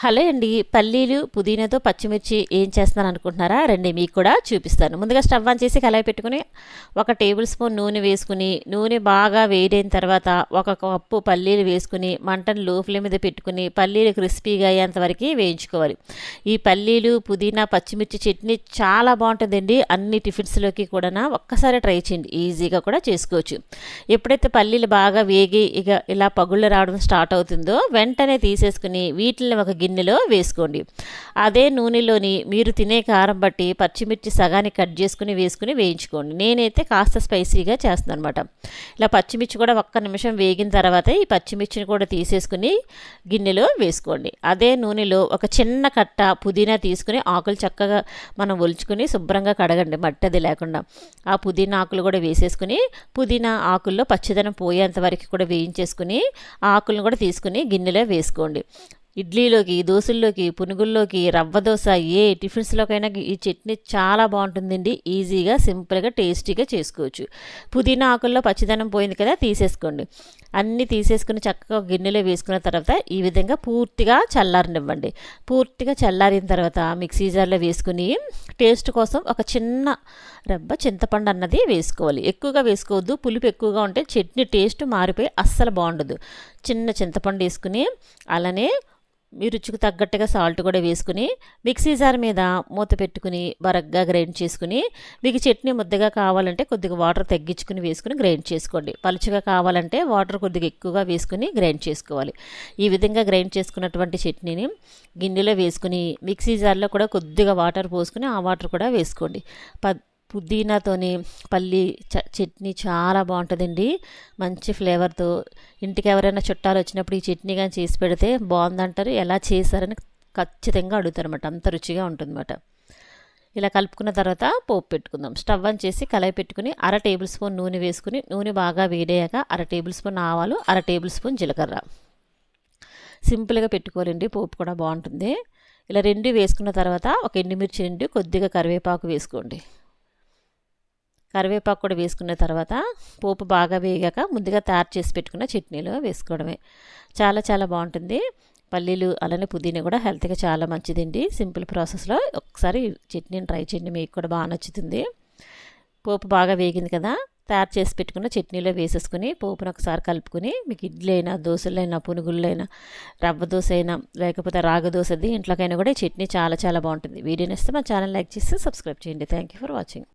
Hello అండి. పల్లీలు పుదీనాతో పచ్చిమిర్చి ఏం చేస్తున్నాను అనుకుంటున్నారా రండి మీకు కూడా చూపిస్తాను. ముందుగా స్టవ్ ఆన్ చేసి కలాయి పెట్టుకుని ఒక టేబుల్ స్పూన్ నూనె వేసుకుని నూనె బాగా వేడైన తర్వాత ఒక కప్పు పల్లీలు వేసుకుని మంటను లో ఫ్లేమ్ మీద పెట్టుకుని పల్లీలు క్రిస్పీగా అయ్యేంత వరకు వేయించుకోవాలి. ఈ పల్లీలు పుదీనా పచ్చిమిర్చి చట్నీ చాలా బాగుంటుందండి. అన్ని టిఫిన్స్లోకి కూడా ఒక్కసారి ట్రై చేయండి. ఈజీగా కూడా చేసుకోవచ్చు. ఎప్పుడైతే పల్లీలు బాగా వేగి ఇక ఇలా పగుళ్ళు రావడం స్టార్ట్ అవుతుందో వెంటనే తీసేసుకుని వీటిని ఒక గిన్నెలో వేసుకోండి. అదే నూనెలోని మీరు తినే కారం బట్టి పచ్చిమిర్చి సగానికి కట్ చేసుకుని వేసుకుని వేయించుకోండి. నేనైతే కాస్త స్పైసీగా చేస్తాను అనమాట ఇలా పచ్చిమిర్చి కూడా ఒక్క నిమిషం వేగిన తర్వాత ఈ పచ్చిమిర్చిని కూడా తీసేసుకుని గిన్నెలో వేసుకోండి. అదే నూనెలో ఒక చిన్న కట్ట పుదీనా తీసుకుని ఆకులు చక్కగా మనం ఒలుచుకుని శుభ్రంగా కడగండి. మట్టది లేకుండా. ఆ పుదీనా ఆకులు కూడా వేసేసుకుని పుదీనా ఆకుల్లో పచ్చిదనం పోయేంత వరకు కూడా వేయించేసుకుని ఆకులను కూడా తీసుకుని గిన్నెలో వేసుకోండి. ఇడ్లీలోకి దోశల్లోకి పునుగుల్లోకి రవ్వ దోశ ఏ టిఫిన్స్లోకైనా ఈ చట్నీ చాలా బాగుంటుందండి. ఈజీగా సింపుల్గా టేస్టీగా చేసుకోవచ్చు. పుదీనా ఆకుల్లో పచ్చిదనం పోయింది కదా తీసేసుకోండి. అన్నీ తీసేసుకుని చక్కగా గిన్నెలో వేసుకున్న తర్వాత ఈ విధంగా పూర్తిగా చల్లారనివ్వండి. పూర్తిగా చల్లారిన తర్వాత మిక్సీ జార్లో వేసుకుని టేస్ట్ కోసం ఒక చిన్న రబ్బ చింతపండు అన్నది వేసుకోవాలి. ఎక్కువగా వేసుకోవద్దు. పులుపు ఎక్కువగా ఉంటే చట్నీ టేస్ట్ మారిపోయి అస్సలు బాగుండదు. చిన్న చింతపండు వేసుకుని అలానే మీ రుచికి తగ్గట్టుగా సాల్ట్ కూడా వేసుకుని మిక్సీ జార్ మీద మూత పెట్టుకుని బరగ్గా గ్రైండ్ చేసుకుని మీకు చట్నీ ముద్దగా కావాలంటే కొద్దిగా వాటర్ తగ్గించుకుని వేసుకుని గ్రైండ్ చేసుకోండి. పలుచగా కావాలంటే వాటర్ కొద్దిగా ఎక్కువగా వేసుకుని గ్రైండ్ చేసుకోవాలి. ఈ విధంగా గ్రైండ్ చేసుకున్నటువంటి చట్నీని గిన్నెలో వేసుకుని మిక్సీ జార్లో కూడా కొద్దిగా వాటర్ పోసుకుని ఆ వాటర్ కూడా వేసుకోండి. పుదీనాతోని పల్లి చ చట్నీ చాలా బాగుంటుందండి. మంచి ఫ్లేవర్తో. ఇంటికి ఎవరైనా చుట్టాలు వచ్చినప్పుడు ఈ చట్నీ కానీ చేసి పెడితే బాగుందంటారు. ఎలా చేశారని ఖచ్చితంగా అడుగుతారు అనమాట అంత రుచిగా ఉంటుందన్నమాట. ఇలా కలుపుకున్న తర్వాత పోపు పెట్టుకుందాం. స్టవ్ ఆన్ చేసి కలయి పెట్టుకుని అర టేబుల్ స్పూన్ నూనె వేసుకుని నూనె బాగా వేడయ్యాక అర టేబుల్ స్పూన్ ఆవాలు అర టేబుల్ స్పూన్ జీలకర్ర. సింపుల్గా పెట్టుకోవాలండి. పోపు కూడా బాగుంటుంది. ఇలా రెండు వేసుకున్న తర్వాత ఒక ఎండుమిర్చి రెండు కొద్దిగా కరివేపాకు వేసుకోండి. కరివేపాకు కూడా వేసుకున్న తర్వాత పోపు బాగా వేగాక ముందుగా తయారు చేసి పెట్టుకున్న చట్నీలో వేసుకోవడమే. చాలా చాలా బాగుంటుంది. పల్లీలు అలానే పుదీనా కూడా హెల్త్గా చాలా మంచిదండి. సింపుల్ ప్రాసెస్లో ఒకసారి చట్నీని ట్రై చేయండి. మీకు కూడా బాగా నచ్చుతుంది. పోపు బాగా వేగింది కదా తయారు చేసి పెట్టుకున్న చట్నీలో వేసేసుకుని పోపును ఒకసారి కలుపుకొని మీకు ఇడ్లీ అయినా దోశలైనా పునుగుళ్ళైనా రవ్వ దోశ అయినా లేకపోతే రాగ దోశ ఇంట్లోకైనా కూడా చట్నీ చాలా చాలా బాగుంటుంది. వీడియో నచ్చితే మా ఛానల్ లైక్ చేసి సబ్స్క్రైబ్ చేయండి. Thank you for watching.